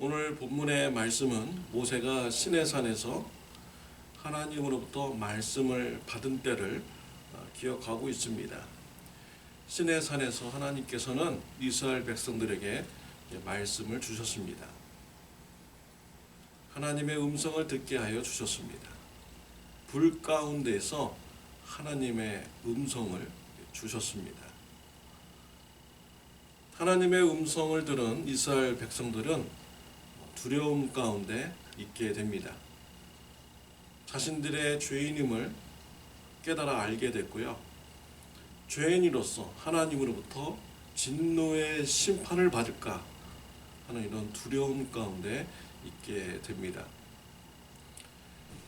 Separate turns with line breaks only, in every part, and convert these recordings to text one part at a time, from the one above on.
본문의 말씀은 모세가 시내산에서 하나님으로부터 말씀을 받은 때를 어, 기억하고 있습니다. 시내산에서 하나님께서는 이스라엘 백성들에게 말씀을 주셨습니다. 하나님의 음성을 듣게 하여 주셨습니다. 불 가운데에서 하나님의 음성을 주셨습니다. 하나님의 음성을 들은 이스라엘 백성들은 두려움 가운데 있게 됩니다. 자신들의 죄인임을 깨달아 알게 됐고요. 죄인으로서 하나님으로부터 진노의 심판을 받을까 하는 이런 두려움 가운데 있게 됩니다.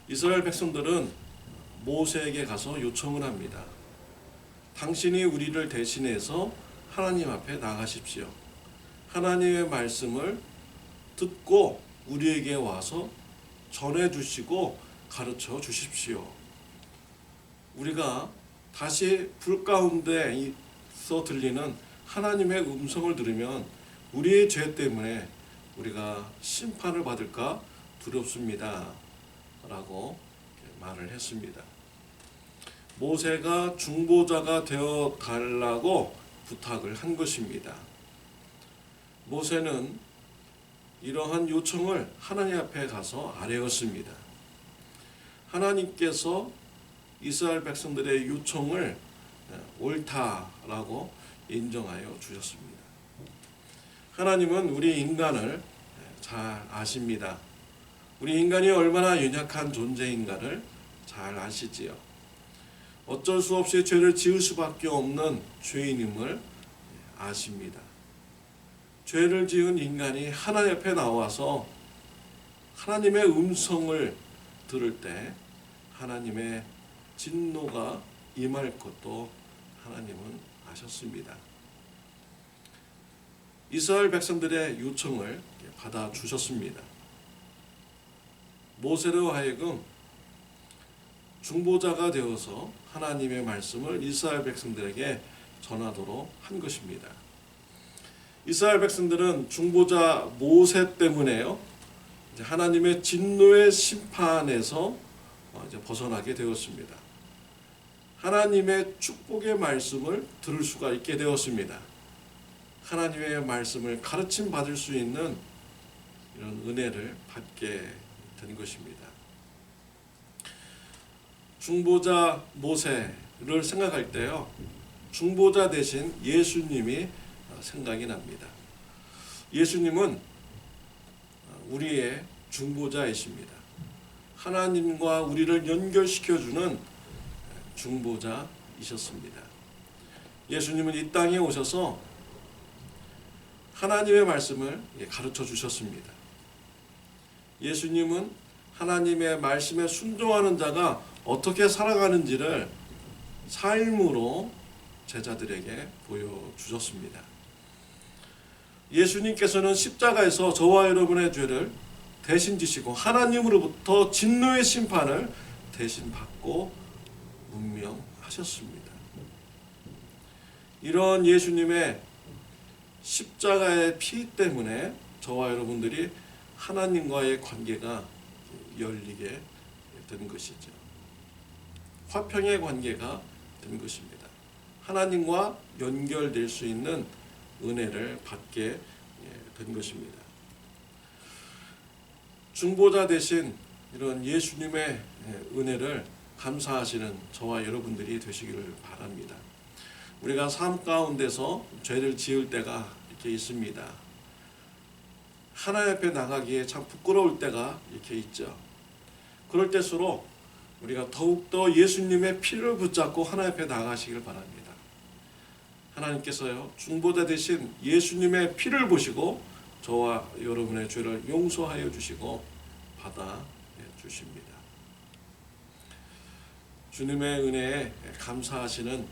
이스라엘 백성들은 모세에게 가서 요청을 합니다. 당신이 우리를 대신해서 하나님 앞에 나가십시오. 하나님의 말씀을 듣고 우리에게 와서 전해 주시고 가르쳐 주십시오. 우리가 다시 불 가운데 있어 들리는 하나님의 음성을 들으면 우리의 죄 때문에 우리가 심판을 받을까 두렵습니다. 라고 말을 했습니다. 모세가 중보자가 되어 달라고 부탁을 한 것입니다. 모세는 이러한 요청을 하나님 앞에 가서 아뢰었습니다. 하나님께서 이스라엘 백성들의 요청을 옳다라고 인정하여 주셨습니다. 하나님은 우리 인간을 잘 아십니다. 우리 인간이 얼마나 연약한 존재인가를 잘 아시지요. 어쩔 수 없이 죄를 지을 수밖에 없는 죄인임을 아십니다. 죄를 지은 인간이 하나님 앞에 나와서 하나님의 음성을 들을 때 하나님의 진노가 임할 것도 하나님은 아셨습니다. 이스라엘 백성들의 요청을 받아 주셨습니다. 모세로 하여금 중보자가 되어서 하나님의 말씀을 이스라엘 백성들에게 전하도록 한 것입니다. 이스라엘 백성들은 중보자 모세 때문에요. 하나님의 진노의 심판에서 어, 벗어나게 되었습니다. 하나님의 축복의 말씀을 들을 수가 있게 되었습니다. 하나님의 말씀을 가르침 받을 수 있는 이런 은혜를 받게 된 것입니다. 중보자 모세를 생각할 때요. 중보자 대신 예수님이 생각이 납니다. 예수님은 우리의 중보자이십니다. 하나님과 우리를 연결시켜 주는 중보자이셨습니다. 예수님은 이 땅에 오셔서 하나님의 말씀을 가르쳐 주셨습니다. 예수님은 하나님의 말씀에 순종하는 자가 어떻게 살아가는지를 삶으로 제자들에게 보여주셨습니다. 예수님께서는 십자가에서 저와 여러분의 죄를 대신 지시고 하나님으로부터 진노의 심판을 대신 받고 운명하셨습니다. 이런 예수님의 십자가의 피 때문에 저와 여러분들이 하나님과의 관계가 열리게 된 것이죠. 화평의 관계가 된 것입니다. 하나님과 연결될 수 있는 은혜를 받게 된 것입니다. 중보자 대신 이런 예수님의 은혜를 감사하시는 저와 여러분들이 되시기를 바랍니다. 우리가 삶 가운데서 죄를 지을 때가 이렇게 있습니다. 하나님 앞에 나가기에 참 부끄러울 때가 이렇게 있죠. 그럴 때수록 우리가 더욱더 예수님의 피를 붙잡고 하나님 앞에 나가시길 바랍니다. 하나님께서요 중보자 대신 예수님의 피를 보시고 저와 여러분의 죄를 용서하여 주시고 받아 주십니다. 주님의 은혜에 감사하시는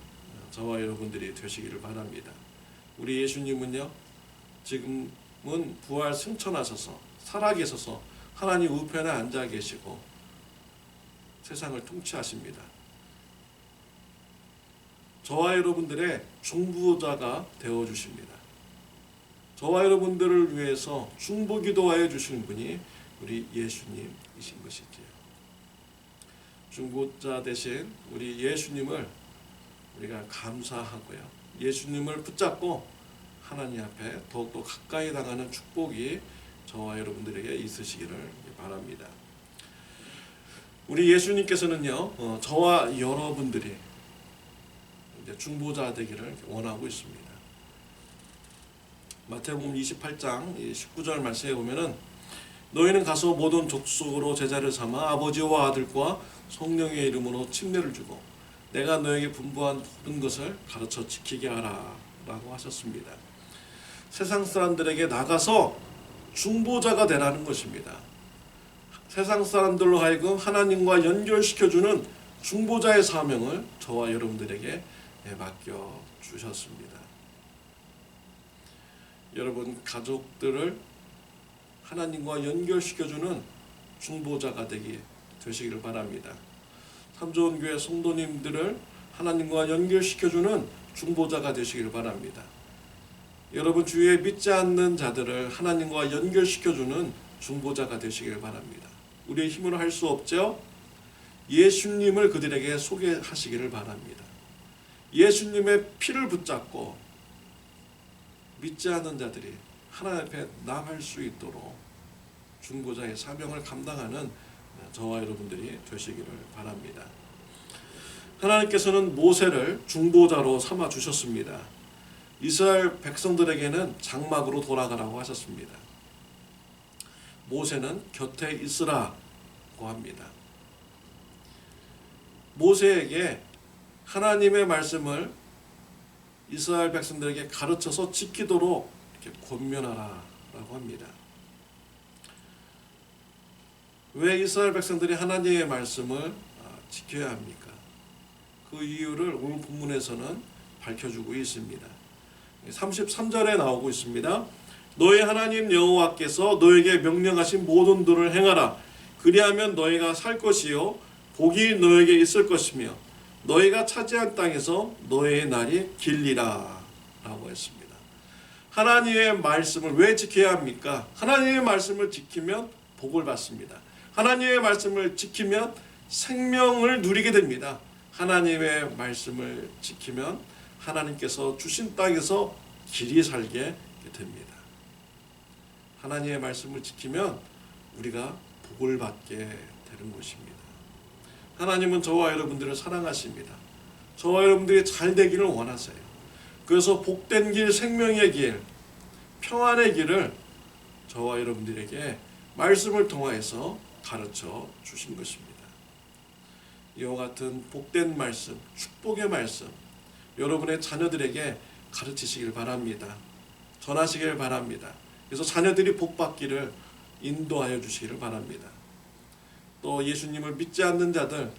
저와 여러분들이 되시기를 바랍니다. 우리 예수님은요 지금은 부활 승천하셔서 살아계셔서 하나님 우편에 앉아 계시고 세상을 통치하십니다. 저와 여러분들의 중보자가 되어 주십니다. 저와 여러분들을 위해서 중보 기도하여 주시는 분이 우리 예수님이신 것이지요. 중보자 대신 우리 예수님을 우리가 감사하고요. 예수님을 붙잡고 하나님 앞에 더욱더 가까이 나가는 축복이 저와 여러분들에게 있으시기를 바랍니다. 우리 예수님께서는요, 어, 저와 여러분들이 이제 중보자 되기를 원하고 있습니다. 마태복음 28장 19절 말씀에 보면은 너희는 가서 모든 족속으로 제자를 삼아 아버지와 아들과 성령의 이름으로 침례를 주고 내가 너에게 분부한 모든 것을 가르쳐 지키게 하라 라고 하셨습니다. 세상 사람들에게 나가서 중보자가 되라는 것입니다. 세상 사람들로 하여금 하나님과 연결시켜주는 중보자의 사명을 저와 여러분들에게 맡겨 주셨습니다. 여러분 가족들을 하나님과 연결시켜주는 중보자가 되기 되시기를 바랍니다. 삼조원 교회 성도님들을 하나님과 연결시켜주는 중보자가 되시기를 바랍니다. 여러분 주위에 믿지 않는 자들을 하나님과 연결시켜주는 중보자가 되시기를 바랍니다. 우리의 힘으로 할 수 없죠. 예수님을 그들에게 소개하시기를 바랍니다. 예수님의 피를 붙잡고 믿지 않는 자들이 하나님 앞에 나갈 수 있도록 중보자의 사명을 감당하는 저와 여러분들이 되시기를 바랍니다. 하나님께서는 모세를 중보자로 삼아 주셨습니다. 이스라엘 백성들에게는 장막으로 돌아가라고 하셨습니다. 모세는 곁에 있으라고 합니다. 모세에게 하나님의 말씀을 이스라엘 백성들에게 가르쳐서 지키도록 이렇게 권면하라라고 합니다. 왜 이스라엘 백성들이 하나님의 말씀을 아, 지켜야 합니까? 그 이유를 오늘 본문에서는 밝혀주고 있습니다. 33절에 나오고 있습니다. 너희 하나님 여호와께서 너에게 명령하신 모든 들을 행하라. 그리하면 너희가 살 것이요 복이 너에게 있을 것이며 너희가 차지한 땅에서 너희의 날이 길리라 라고 했습니다. 하나님의 말씀을 왜 지켜야 합니까? 하나님의 말씀을 지키면 복을 받습니다. 하나님의 말씀을 지키면 생명을 누리게 됩니다. 하나님의 말씀을 지키면 하나님께서 주신 땅에서 길이 살게 됩니다. 하나님의 말씀을 지키면 우리가 복을 받게 되는 것입니다. 하나님은 저와 여러분들을 사랑하십니다. 저와 여러분들이 잘 되기를 원하세요. 그래서 복된 길, 생명의 길, 평안의 길을 저와 여러분들에게 말씀을 통하여서 가르쳐 주신 것입니다. 이와 같은 복된 말씀, 축복의 말씀, 여러분의 자녀들에게 가르치시길 바랍니다. 전하시길 바랍니다. 그래서 자녀들이 복 받기를 인도하여 주시기를 바랍니다. 또 예수님을 믿지 않는 자들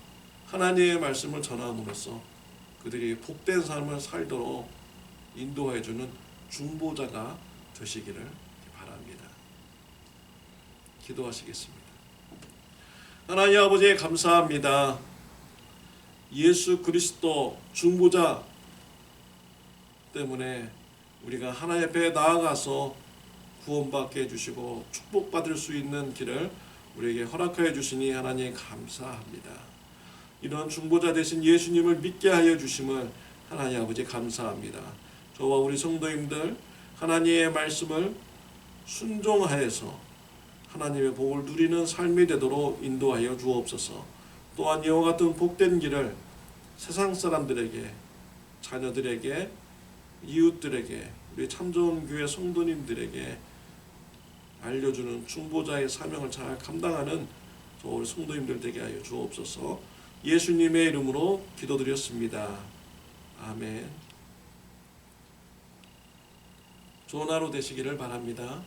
하나님의 말씀을 전함으로써 그들이 복된 삶을 살도록 인도해 주는 중보자가 되시기를 바랍니다. 기도하시겠습니다. 하나님 아버지 감사합니다. 예수 그리스도 중보자 때문에 우리가 하나님 앞에 나아가서 구원받게 해주시고 축복받을 수 있는 길을 우리에게 허락하여 주시니 하나님 감사합니다. 이런 중보자 되신 예수님을 믿게 하여 주심을 하나님 아버지 감사합니다. 저와 우리 성도님들 하나님의 말씀을 순종하여서 하나님의 복을 누리는 삶이 되도록 인도하여 주옵소서. 또한 이와 같은 복된 길을 세상 사람들에게 자녀들에게 이웃들에게 우리 참 좋은 교회 성도님들에게 알려주는 중보자의 사명을 잘 감당하는 저 우리 성도님들 되게 하여 주옵소서. 예수님의 이름으로 기도드렸습니다. 아멘. 좋은 하루 되시기를 바랍니다.